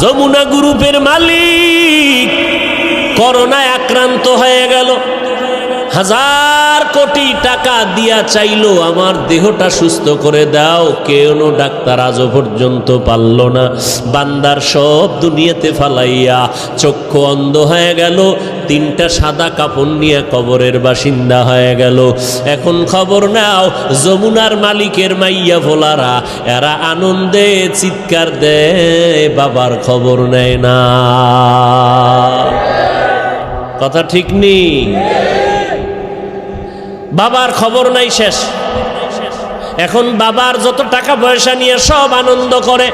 যমুনা গ্রুপের মালিক করোনায় আক্রান্ত হয়ে গেল। হাজার কোটি টাকা দিয়া চাইলো, আমার দেহটা সুস্থ করে দাও। কেউ ডাক্তার আজও পর্যন্ত পারল না। বান্দার সব দুনিয়াতে ফালাইয়া চক্ষু অন্ধ হয়ে গেল, তিনটা সাদা কাপড় নিয়ে কবরের বাসিন্দা হয়ে গেল। এখন খবর নাও, যমুনার মালিকের মাইয়া ভোলারা, এরা আনন্দে চিৎকার দেয়, বাবার খবর নেয় না। কথা ঠিক নেই? বাবার খবর নাই শেষ। এখন বাবার যত টাকা পয়সা নিয়ে সব আনন্দ করে।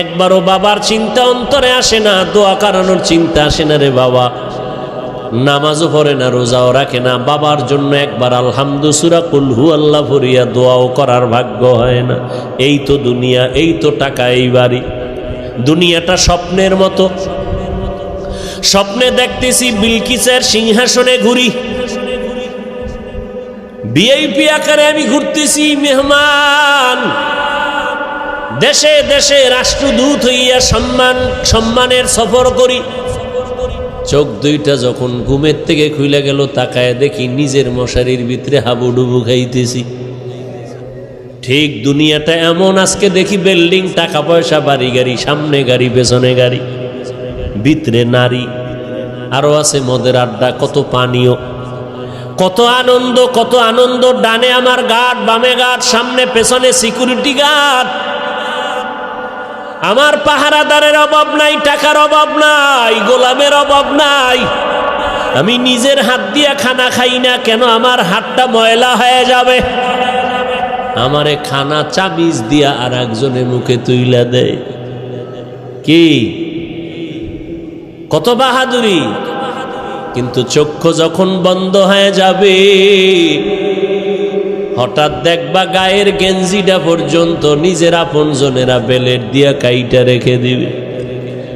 একবারও বাবার চিন্তা অন্তরে আসে না, দোয়া কারানোর চিন্তা আসে না রে বাবা। নামাজও পড়ে না, রোজাও রাখে না, বাবার জন্য একবার আলহামদু সুরা কুলহু আল্লাহ ভরিয়া দোয়াও করার ভাগ্য হয় না। এই তো দুনিয়া, এই তো টাকা, এই বাড়ি। দুনিয়াটা স্বপ্নের মতো। স্বপ্নে দেখতেছি বিলকিসের সিংহাসনে ঘুরি। ভিআইপি আকারে আমি ঘুরতেছি, মেহমান। দেশে দেশে রাষ্ট্রদূত হইয়া সম্মান, সম্মানের সফর করি। চোখ দুইটা যখন ঘুমের থেকে খুলে গেল, তাকায় দেখি নিজের মশারির ভিতরে হাবুডুবু খাইতেছি। ঠিক দুনিয়াটা এমন, আজকে দেখি বিল্ডিং টাকা পয়সা বাড়ি গাড়ি, সামনে গাড়ি, পেছনে গাড়ি। ভিতরে নারী, আরও আছে মদের আড্ডা, কত পানীয়। কত আনন্দ কত আনন্দ, ডানে আমার গার্ড, বামে গার্ড, সামনে, পেছনে সিকিউরিটি গার্ড আমার পাহারাদারের অভাব নাই, টাকার অভাব নাই, গোলামের অভাব নাই। আমি নিজের হাত দিয়া খানা খাই না, কেন আমার হাতটা ময়লা হয়ে যাবে? আমারে খানা চাবিজ দিয়া আর একজনের মুখে তুইলা দেয় কি? কত বাহাদুরি? কিন্তু চক্ষু যখন বন্ধ হয়ে যাবে, হঠাৎ দেখবা গায়ের গেঞ্জিটা পর্যন্ত নিজের আপন জনেরা বেলের দিয়া কাইটা রেখে দিবে।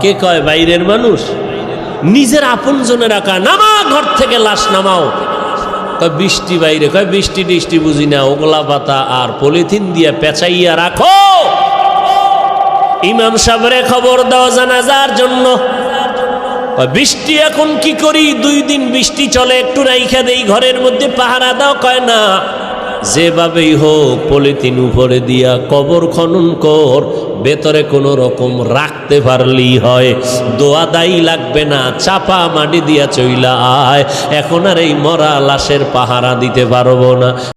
কে কয়, বাইরের মানুষ? নিজের আপন জনে রাখা নামা, ঘর থেকে লাশ নামাও। কয়, বৃষ্টি বাইরে, কয়, বৃষ্টি টিষ্টি বুঝি না, ওগলা পাতা আর পলিথিন দিয়ে পেঁচাইয়া রাখো। ইমাম সাহেবরে খবর দেওয়া জানাজার জন্য। বৃষ্টি এখন কি করি? দুই দিন বৃষ্টি চলে, একটু রাইখা দেই, ঘরের মধ্যে পাহারা দাও। কয়, না যেভাবেই হোক পলিথিন উপরে দিয়া কবর খনন কর, ভেতরে কোনো রকম রাখতে পারলেই হয়। দোয়া দায়ী লাগবে না, চাপা মাটি দিয়া চইলা আয়। এখন আর এই মরা লাশের পাহারা দিতে পারব না।